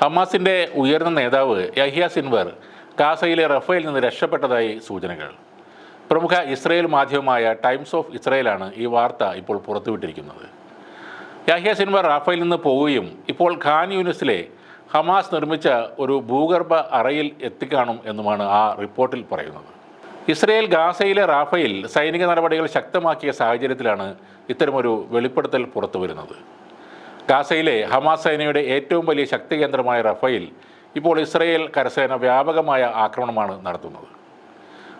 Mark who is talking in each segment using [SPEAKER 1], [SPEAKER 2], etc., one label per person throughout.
[SPEAKER 1] ഹമാസിന്റെ ഉയർന്ന നേതാവ് യഹിയ സിൻവർ ഗാസയിലെ റഫേൽ നിന്ന് രക്ഷപ്പെട്ടതായി സൂചനകൾ. പ്രമുഖ ഇസ്രയേൽ മാധ്യമമായ ടൈംസ് ഓഫ് ഇസ്രയേലാണ് ഈ വാർത്ത ഇപ്പോൾ പുറത്തുവിട്ടിരിക്കുന്നത്. യഹിയ സിൻവർ റാഫയിൽ നിന്ന് പോവുകയും ഇപ്പോൾ ഖാൻ യൂനിസിലെ ഹമാസ് നിർമ്മിച്ച ഒരു ഭൂഗർഭ അറയിൽ എത്തിക്കാണും എന്നുമാണ് ആ റിപ്പോർട്ടിൽ പറയുന്നത്. ഇസ്രയേൽ ഗാസയിലെ റാഫയിൽ സൈനിക നടപടികൾ ശക്തമാക്കിയ സാഹചര്യത്തിലാണ് ഇത്തരമൊരു വെളിപ്പെടുത്തൽ പുറത്തു വരുന്നത് ഗാസയിലെ ഹമാസ് സേനയുടെ ഏറ്റവും വലിയ ശക്തി കേന്ദ്രമായ റഫയിൽ ഇപ്പോൾ ഇസ്രയേൽ കരസേന വ്യാപകമായ ആക്രമണമാണ് നടത്തുന്നത്.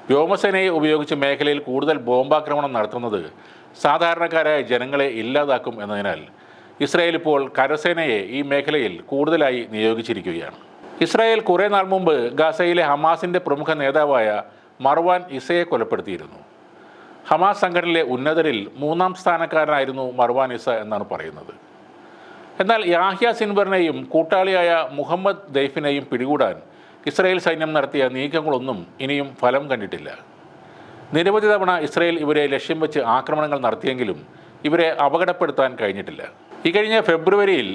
[SPEAKER 1] വ്യോമസേനയെ ഉപയോഗിച്ച് മേഖലയിൽ കൂടുതൽ ബോംബാക്രമണം നടത്തുന്നത് സാധാരണക്കാരായ ജനങ്ങളെ ഇല്ലാതാക്കും എന്നതിനാൽ ഇസ്രയേൽ ഇപ്പോൾ കരസേനയെ ഈ മേഖലയിൽ കൂടുതലായി നിയോഗിച്ചിരിക്കുകയാണ്. ഇസ്രായേൽ കുറേ നാൾ മുമ്പ് ഗാസയിലെ ഹമാസിന്റെ പ്രമുഖ നേതാവായ മർവാൻ ഇസയെ കൊലപ്പെടുത്തിയിരുന്നു. ഹമാസ് സംഘടനയിലെ ഉന്നതരിൽ മൂന്നാം സ്ഥാനക്കാരനായിരുന്നു മർവാൻ ഇസ എന്നാണ് പറയുന്നത്. എന്നാൽ യാഹ്യ സിൻബറിനെയും കൂട്ടാളിയായ മുഹമ്മദ് ദൈഫിനെയും പിടികൂടാൻ ഇസ്രായേൽ സൈന്യം നടത്തിയ നീക്കങ്ങളൊന്നും ഇനിയും ഫലം കണ്ടിട്ടില്ല. നിരവധി തവണ ഇസ്രായേൽ ഇവരെ ലക്ഷ്യം വെച്ച് ആക്രമണങ്ങൾ നടത്തിയെങ്കിലും ഇവരെ അപകടപ്പെടുത്താൻ കഴിഞ്ഞിട്ടില്ല. ഇക്കഴിഞ്ഞ ഫെബ്രുവരിയിൽ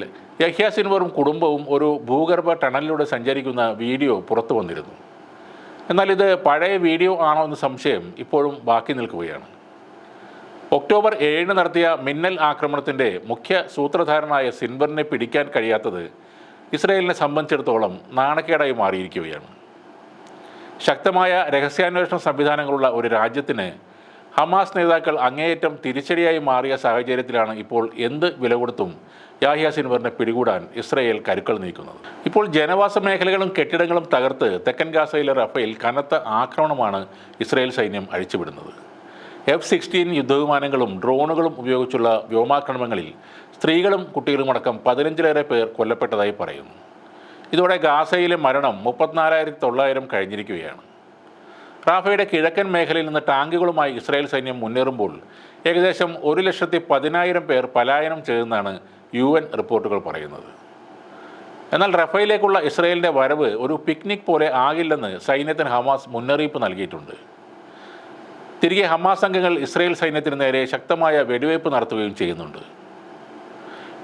[SPEAKER 1] യഹ്യ സിൻവറും കുടുംബവും ഒരു ഭൂഗർഭ ടണലിലൂടെ സഞ്ചരിക്കുന്ന വീഡിയോ പുറത്തു വന്നിരുന്നു. എന്നാൽ ഇത് പഴയ വീഡിയോ ആണോ എന്ന സംശയം ഇപ്പോഴും ബാക്കി നിൽക്കുകയാണ്. ഒക്ടോബർ ഏഴിന് നടത്തിയ മിന്നൽ ആക്രമണത്തിന്റെ മുഖ്യ സൂത്രധാരനായ സിൻവറിനെ പിടിക്കാൻ കഴിയാത്തത് ഇസ്രയേലിനെ സംബന്ധിച്ചിടത്തോളം നാണക്കേടായി മാറിയിരിക്കുകയാണ്. ശക്തമായ രഹസ്യാന്വേഷണ സംവിധാനങ്ങളുള്ള ഒരു രാജ്യത്തിന് ഹമാസ് നേതാക്കൾ അങ്ങേയറ്റം തിരിച്ചടിയായി മാറിയ സാഹചര്യത്തിലാണ് ഇപ്പോൾ എന്ത് വില കൊടുത്തും യാഹിയ സിൻവറിനെ പിടികൂടാൻ ഇസ്രയേൽ കരുക്കൾ നീക്കുന്നത്. ഇപ്പോൾ ജനവാസ മേഖലകളും കെട്ടിടങ്ങളും തകർത്ത് തെക്കൻ ഗാസയിലെ റഫയിൽ കനത്ത ആക്രമണമാണ് ഇസ്രയേൽ സൈന്യം അഴിച്ചുവിടുന്നത്. എഫ് സിക്സ്റ്റീൻ യുദ്ധവിമാനങ്ങളും ഡ്രോണുകളും ഉപയോഗിച്ചുള്ള വ്യോമാക്രമണങ്ങളിൽ സ്ത്രീകളും കുട്ടികളുമടക്കം പതിനഞ്ചിലേറെ പേർ കൊല്ലപ്പെട്ടതായി പറയുന്നു. ഇതോടെ ഗാസയിലെ മരണം മുപ്പത്തിനാലായിരത്തി തൊള്ളായിരം കഴിഞ്ഞിരിക്കുകയാണ്. റാഫയുടെ കിഴക്കൻ മേഖലയിൽ നിന്ന് ടാങ്കുകളുമായി ഇസ്രായേൽ സൈന്യം മുന്നേറുമ്പോൾ ഏകദേശം ഒരു ലക്ഷത്തി പതിനായിരം പേർ പലായനം ചെയ്തെന്നാണ് യു എൻ റിപ്പോർട്ടുകൾ പറയുന്നത്. എന്നാൽ റഫയിലേക്കുള്ള ഇസ്രായേലിന്റെ വരവ് ഒരു പിക്നിക് പോലെ ആകില്ലെന്ന് സൈന്യത്തിന് ഹമാസ് മുന്നറിയിപ്പ് നൽകിയിട്ടുണ്ട്. തിരികെ ഹമാസ് അംഗങ്ങൾ ഇസ്രയേൽ സൈന്യത്തിന് നേരെ ശക്തമായ വെടിവയ്പ് നടത്തുകയും ചെയ്യുന്നുണ്ട്.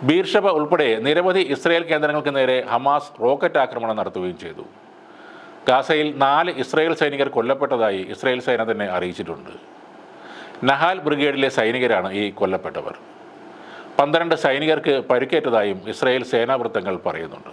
[SPEAKER 1] ബീർഷബ ഉൾപ്പെടെ നിരവധി ഇസ്രയേൽ കേന്ദ്രങ്ങൾക്ക് നേരെ ഹമാസ് റോക്കറ്റ് ആക്രമണം നടത്തുകയും ചെയ്തു. ഗാസയിൽ നാല് ഇസ്രയേൽ സൈനികർ കൊല്ലപ്പെട്ടതായി ഇസ്രയേൽ സേന തന്നെ അറിയിച്ചിട്ടുണ്ട്. നഹാൽ ബ്രിഗേഡിലെ സൈനികരാണ് ഈ കൊല്ലപ്പെട്ടവർ. പന്ത്രണ്ട് സൈനികർക്ക് പരിക്കേറ്റതായും ഇസ്രയേൽ സേനാ വൃത്തങ്ങൾ പറയുന്നുണ്ട്.